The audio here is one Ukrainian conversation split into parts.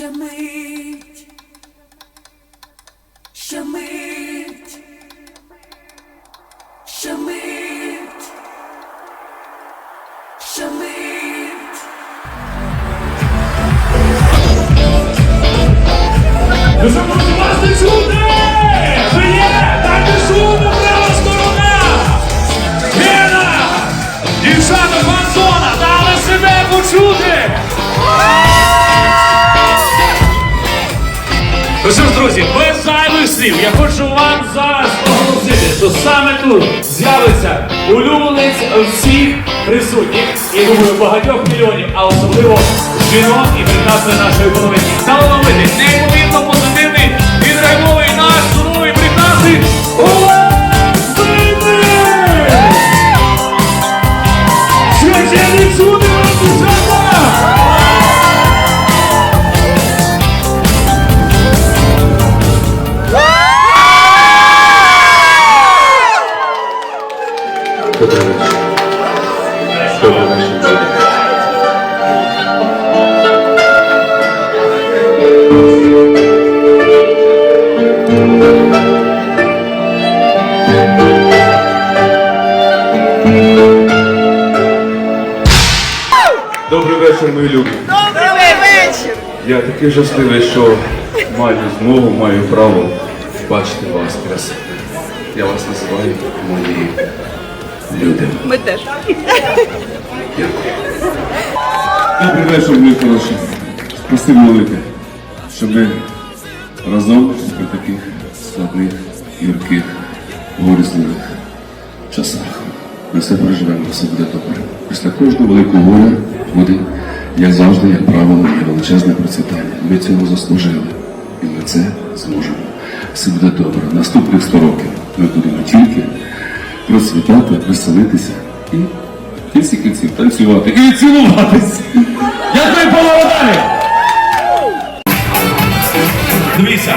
Ще мить, я хочу вам зараз оголосити, що саме тут з'явиться улюбленець всіх присутніх, і думаю, багатьох мільйонів, а особливо жінок і прекрасної нашої половини. Талановитий, неймовірно позитивний, відреагований наш суровий прекрасний вечір, мої любі. Добрий вечір! Я такий щасливий, що маю змогу, маю право бачити вас красивих. Я вас називаю мої люди. Ми теж. Добрий вечір, мої хороші. Спасибо велике, що ми разом при таких складних, гірких, горісливих часах. Ми все переживемо, все буде добре. Після кожного великого горя буде, як завжди, як правило, є величезне процвітання. Ми цього заслужили. І ми це зможемо. Все буде добре. Наступних 100 років ми будемо тільки процвітати, веселитися і в кінці кінців танцювати і цілуватись. Дякую, панове далі! Дивіться,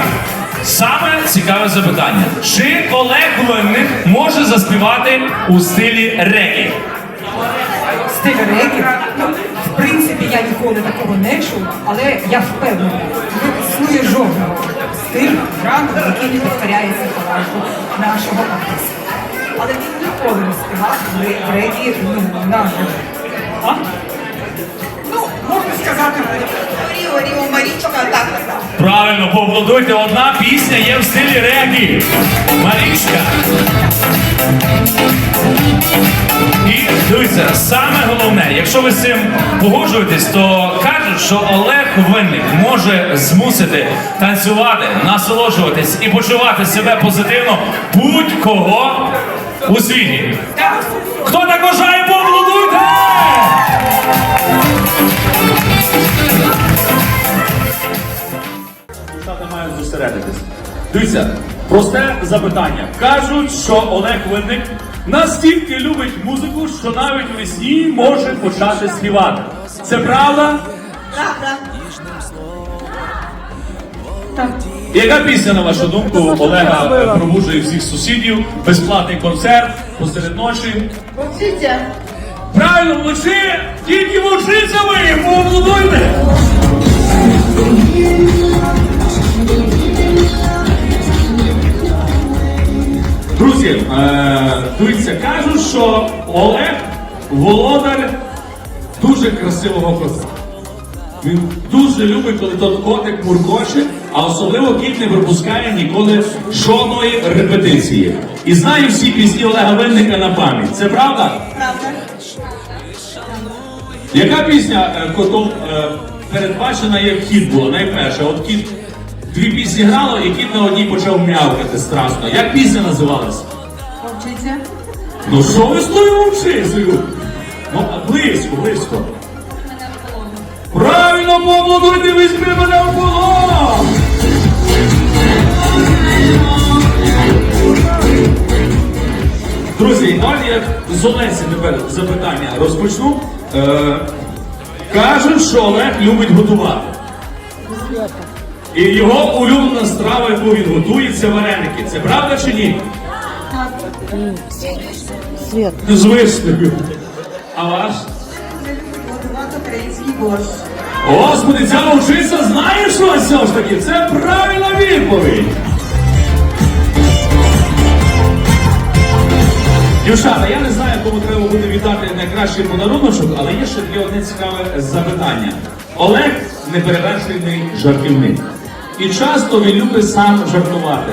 саме цікаве запитання. Чи Олег Винник може заспівати у стилі регі? стиль регі. В принципі, я ніколи такого не чув, але я впевнена, не існує жодного стилю, жанру, який не підкоряється таланту нашого артиста. Але він ніколи не співав в ре- регі ну, наживо. А? Ну, можна сказати, Ріо, Ріо, Марічка, так, так. Правильно, поаплодуйте, одна пісня є в стилі регі. Марічка. І дивіться, саме головне, якщо ви з цим погоджуєтесь, то кажуть, що Олег Винник може змусити танцювати, насолоджуватись і почувати себе позитивно будь-кого у світі. Хто так вважає, поаплодуйте! Дівчата мають зосередитись. Дивіться, просте запитання. Кажуть, що Олег Винник настільки любить музику, що навіть у весні може почати співати. Це правда? Правда. Яка пісня, на вашу думку, Олега пробуджує всіх сусідів? Безплатний концерт посеред ночі. Вовчиця. Правильно, мовчи! Тільки мовчиться ви! Поаплодуйте! Друзі, е, дивіться, кажуть, що Олег володар дуже красивого кота. Він дуже любить, коли тот котик муркоче, а особливо кіт не пропускає ніколи жодної репетиції. І знає всі пісні Олега Винника на пам'ять. Це правда? Правда. Яка пісня е, котом е, передбачена як хід була? Найперша, от кіт дві пісні грало, і кіт на одній почав м'явкати страшно. Як пісня називалась? Ну що ви з тою вовчицею? Ну, близько, близько. Правильно поаплодуйте, візьми мене в полон! Друзі, давайте я з Олесі тепер запитання розпочну. Е, кажуть, що Олег любить готувати. І його улюблена страва, яку він готує, це вареники. Це правда чи ні? Свет. З вишнею. А ваш? Борщ. Господи, ця вовчиця знає щось все ж таки. Це правильна відповідь. Дівчата, я не знаю, кому треба буде віддати найкращий подаруночок, але є ще таке одне цікаве запитання. Олег неперевершений жартівник. І часто він любить сам жартувати,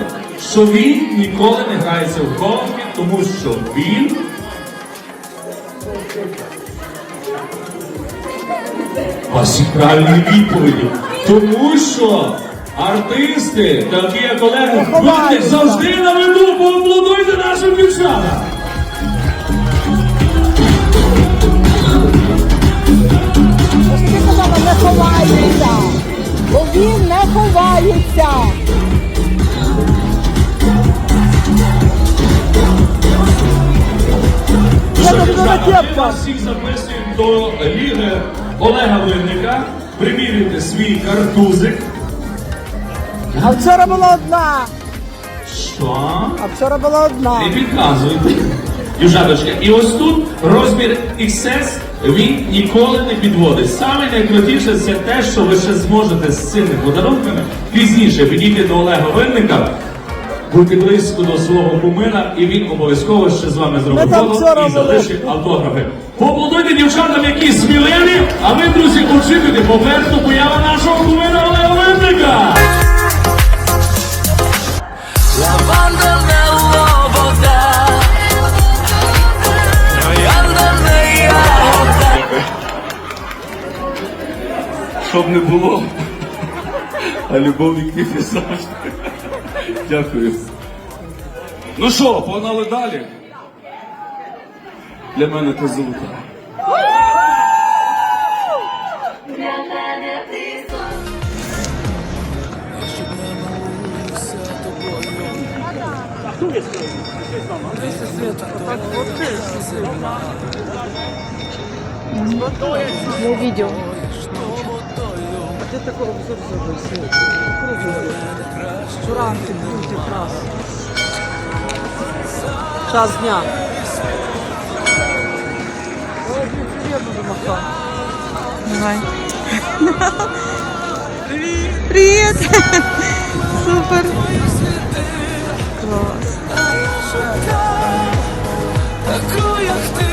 що він ніколи не грається в голки, тому що він Ваші правильні відповіді. Тому що артисти, такі як Олег, будуть завжди на виду, поаплодуйте нашим дівчатам. Не ховається, бо він не ховається. Ми вас всіх записуємо до ліги Олега Винника. Примірюйте свій картузик. А вчора була одна. Що? А вчора була одна. Не підказуйте. Дівчаточка, і ось тут розмір XS він ніколи не підводить. Саме найкрутіше це те, що ви ще зможете з цими подарунками пізніше підійти до Олега Винника, бути близько до свого кумира, і він обов'язково ще з вами зробить фото і залишить автографи. Поаплодуйте дівчатам, які сміливі, а ви, друзі, очікуйте попереду поява нашого кумира Олега Винника. Lavanda nella voda Tроянда не ягода Щоб не було. А любов і квіти завжди. Дякую. Ну що, погнали далі? Для мене ти золота. Я видел. Журанки будуть якраз. Час дня. Ой, привіт буду махати. Давай. Привет! Супер! Клас! Таку, як ти